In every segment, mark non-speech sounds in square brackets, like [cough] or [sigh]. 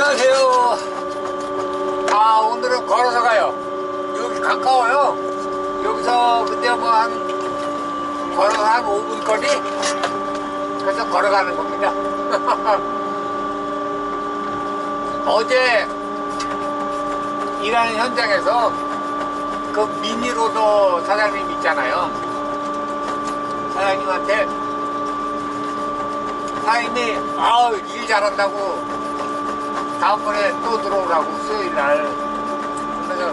안녕하세요. 아, 오늘은 걸어서 가요. 여기 가까워요. 여기서 근데 뭐 한, 걸어서 한 5분 거리? 그래서 걸어가는 겁니다. [laughs] 어제 일하는 현장에서 그 미니로더 사장님 있잖아요. 사장님한테 사장님이 아우 일 잘한다고 다음번에 또 들어오라고 수요일 날. 그래서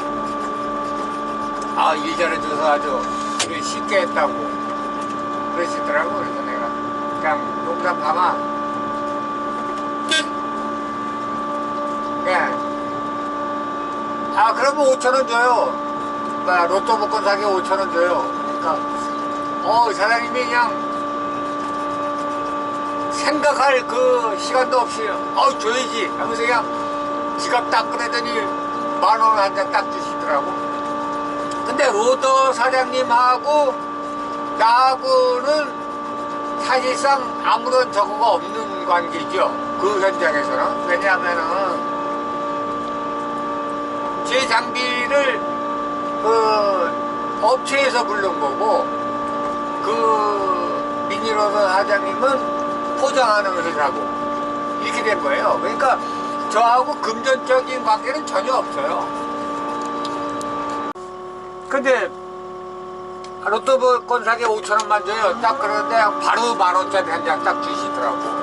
아일 잘해줘서 아주 일을 쉽게 했다고 그러시더라고 그래서 내가. 그냥 농담 삼아. 그냥 아 그러면 5천원 줘요. 나 로또 복권 사기 5천원 줘요. 그러니까 어 사장님이 그냥 생각할 그 시간도 없이 어 줘야지. 하면서 그냥 지갑 딱 꺼내더니 만 원 한 장 딱 주시더라고. 근데 로더 사장님하고 나하고는 사실상 아무런 저거가 없는 관계죠. 그 현장에서는. 왜냐하면은 제 장비를 그 업체에서 부른 거고 그 미니로더 사장님은 포장하는 회사고 이렇게 된 거예요. 그러니까 저하고 금전적인 관계는 전혀 없어요. 근데 로또 복권 사기 5천 원만 줘요. 딱 그러는데 바로 만 원짜리 한 장 딱 주시더라고.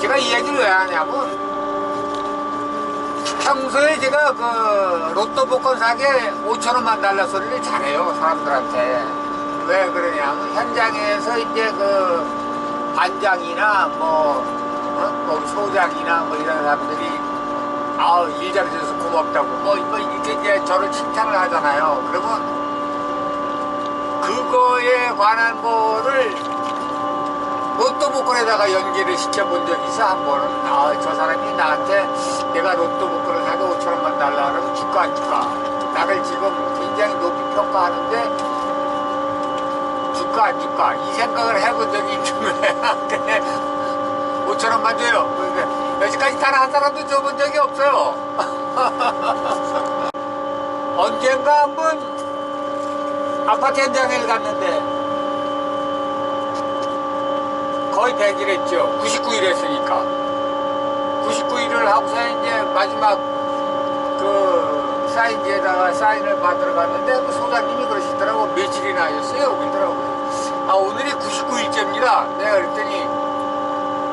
제가 이 얘기를 왜 하냐면 평소에 제가 그 로또 복권 사게 5천 원만 달라 소리를 잘해요 사람들한테 왜 그러냐면 현장에서 이제 그 반장이나 뭐, 어? 뭐 소장이나 뭐 이런 사람들이 아우 일 잘해줘서 고맙다고. 뭐, 뭐 이렇게 이제 저를 칭찬을 하잖아요. 그러면 그거에 관한 거를 로또 복권에다가 연계를 시켜본 적이 있어? 한 번은. 아 저 사람이 나한테 내가 로또 복권을 사게 5천 원만 달라 그러면 줄까 안 줄까. 나를 지금 굉장히 높이 평가하는데 줄까 안 줄까 이 생각을 해본 적이 있는데 근데 5천 원만 줘요 근데 여지까지 단 한 사람도 줘본 적이 없어요 [laughs] 언젠가 한번 아파트 현장에 갔는데 거의 100일 했죠. 99일 했으니까. 99일을 하고서 이제 마지막 그 사인지에다가 사인을 받으러 갔는데 그 소장님이 그러시더라고. 며칠이나 하셨어요? 그러더라고요. 아, 오늘이 99일째입니다. 내가 그랬더니,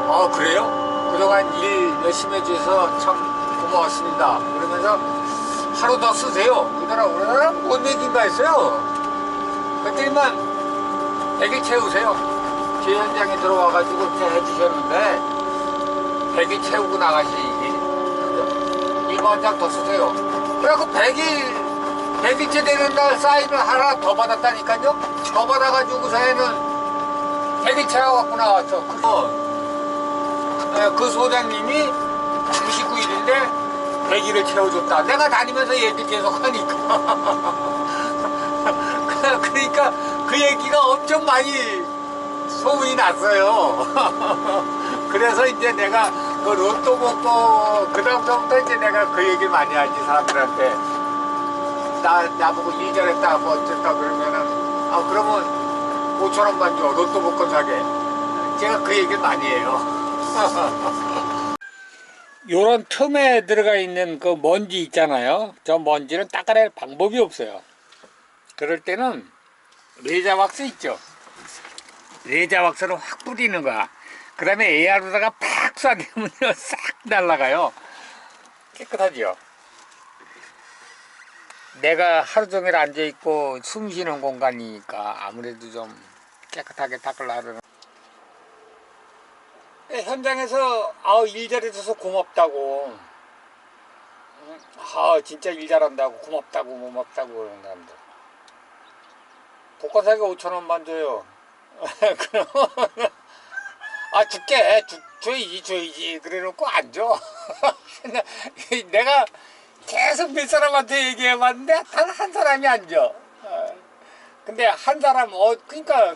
어, 그래요? 그동안 일 열심히 해주셔서 참 고마웠습니다. 그러면서 하루 더 쓰세요. 그러더라고. 그러더라 뭔 얘기인가 했어요. 그랬더니만 100일 채우세요. 제 현장에 들어와가지고 이렇게 해주셨는데 100일 채우고 나가시니 이거 한장더 쓰세요 그래갖고 100일 100일째 되는 날 사인을 하나 더 받았다니까요? 더 받아가지고서에는 100일 채워갖고 나왔죠. 그거 예, 그 소장님이 99일인데 100일을 채워줬다. 내가 다니면서 얘기 계속 하니까. [laughs] 그러니까 그 얘기가 엄청 많이 소문이 났어요. [laughs] 그래서 이제 내가 그 로또 먹고 그다음부터 이제 내가 그 얘기 많이 하지 사람들한테 나 나보고 일 잘했다 뭐 어쨌다 그러면은 아 그러면 5천 원만 줘 로또 복권 사게 제가 그 얘기를 많이 해요. [laughs] 요런 틈에 들어가 있는 그 먼지 있잖아요. 저 먼지는 닦아낼 방법이 없어요. 그럴 때는 레자 왁스 있죠. 레자 왁스를 확 뿌리는 거야. 그 다음에 AR로다가 팍 쏴대면 [laughs] 싹 날라가요. 깨끗하죠. 내가 하루 종일 앉아있고 숨 쉬는 공간이니까 아무래도 좀 깨끗하게 닦으려면. 현장에서 아우 일 잘해줘서 고맙다고. 아 진짜 일 잘한다고 고맙다고 고맙다고 그러는 사람들. 복권 사기 5천 원만 줘요. [laughs] 그럼 아 줄게 주, 줘야지 줘야지 그래 놓고 안 줘. [laughs] 내가 계속 몇 사람한테 얘기해 봤는데 단 한 사람이 안 줘. 어, 근데 한 사람 어 그러니까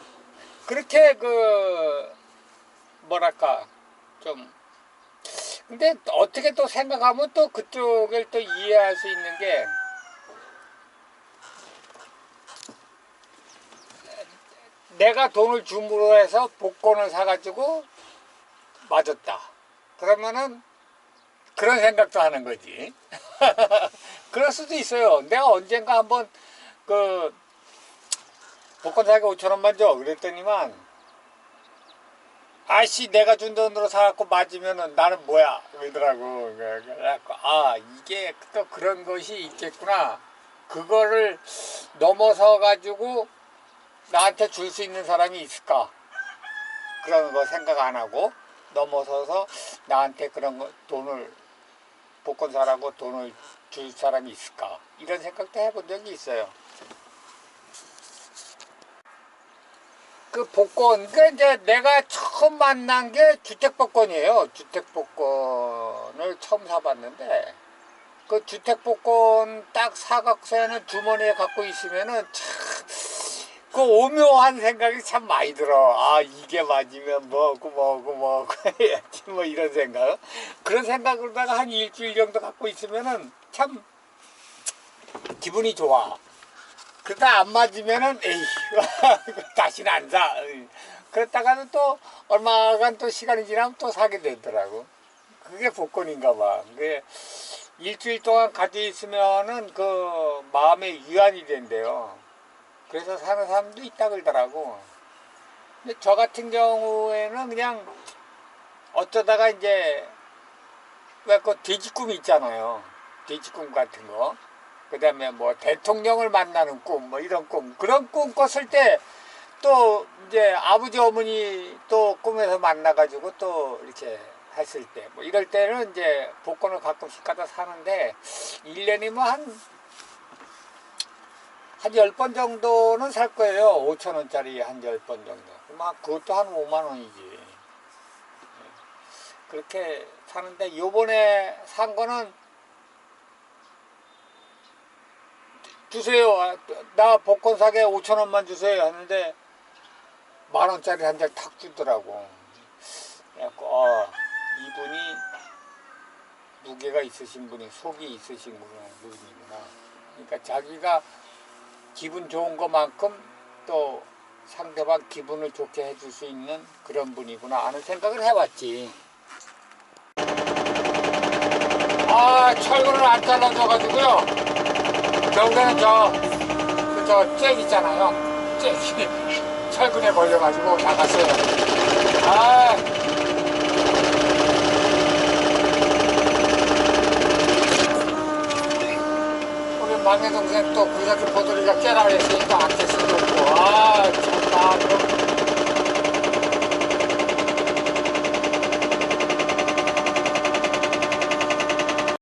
그렇게 그 뭐랄까 좀 근데 어떻게 또 생각하면 또 그쪽을 또 이해할 수 있는 게 내가 돈을 줌으로 해서 복권을 사가지고 맞았다. 그러면은 그런 생각도 하는 거지. [laughs] 그럴 수도 있어요. 내가 언젠가 한번 그 복권 사기 5천 원만 줘. 그랬더니만 아씨 내가 준 돈으로 사갖고 맞으면은 나는 뭐야 그러더라고. 그래갖고 아 이게 또 그런 것이 있겠구나. 그거를 넘어서 가지고 나한테 줄 수 있는 사람이 있을까? 그런 거 생각 안 하고 넘어서서 나한테 그런 거 돈을 복권 사라고 돈을 줄 사람이 있을까? 이런 생각도 해본 적이 있어요. 그 복권, 그 이제 내가 처음 만난 게 주택 복권이에요. 주택 복권을 처음 사봤는데, 그 주택 복권 딱 사각서에는 주머니에 갖고 있으면은 참, 그 오묘한 생각이 참 많이 들어. 아, 이게 맞으면 뭐고, 뭐고, 뭐고, 해야지, 뭐 이런 생각. 그런 생각으로다가 한 일주일 정도 갖고 있으면은 참 기분이 좋아. 그러다 안 맞으면은 에이 [laughs] 다시는 안 사. 그랬다가는 또 얼마간 또 시간이 지나면 또 사게 되더라고. 그게 복권인가 봐. 그게 일주일 동안 가지고 있으면은 그 마음의 위안이 된대요. 그래서 사는 사람도 있다 그러더라고. 근데 저 같은 경우에는 그냥 어쩌다가 이제 왜 그 돼지꿈 있잖아요. 돼지 꿈 같은 거. 그 다음에 뭐 대통령을 만나는 꿈, 뭐 이런 꿈. 그런 꿈 꿨을 때 또 이제 아버지 어머니 또 꿈에서 만나가지고 또 이렇게 했을 때, 뭐 이럴 때는 이제 복권을 가끔씩 갖다 사는데, 1년이면 한, 한 10번 정도는 살 거예요. 5천원짜리 한 10번 정도. 막 그것도 한 5만원이지. 그렇게 사는데, 요번에 산 거는 주세요. 아, 나 복권 사게 5천 원만 주세요. 하는데 만 원짜리 한 장 탁 주더라고. 그래갖고 어, 이분이 무게가 있으신 분이 속이 있으신 분이구나. 그러니까 자기가 기분 좋은 것만큼 또 상대방 기분을 좋게 해줄 수 있는 그런 분이구나 하는 생각을 해봤지. 아 철근을 안 잘라줘가지고요. 결국에는 저, 그 저, 잭 있잖아요. 잭이 [laughs] 철근에 걸려가지고 나갔어요. 아. 막내 동생 또 구석기 보돌이가 깨라 그랬으니까 안도 없고. 아, 참, 나, 그럼.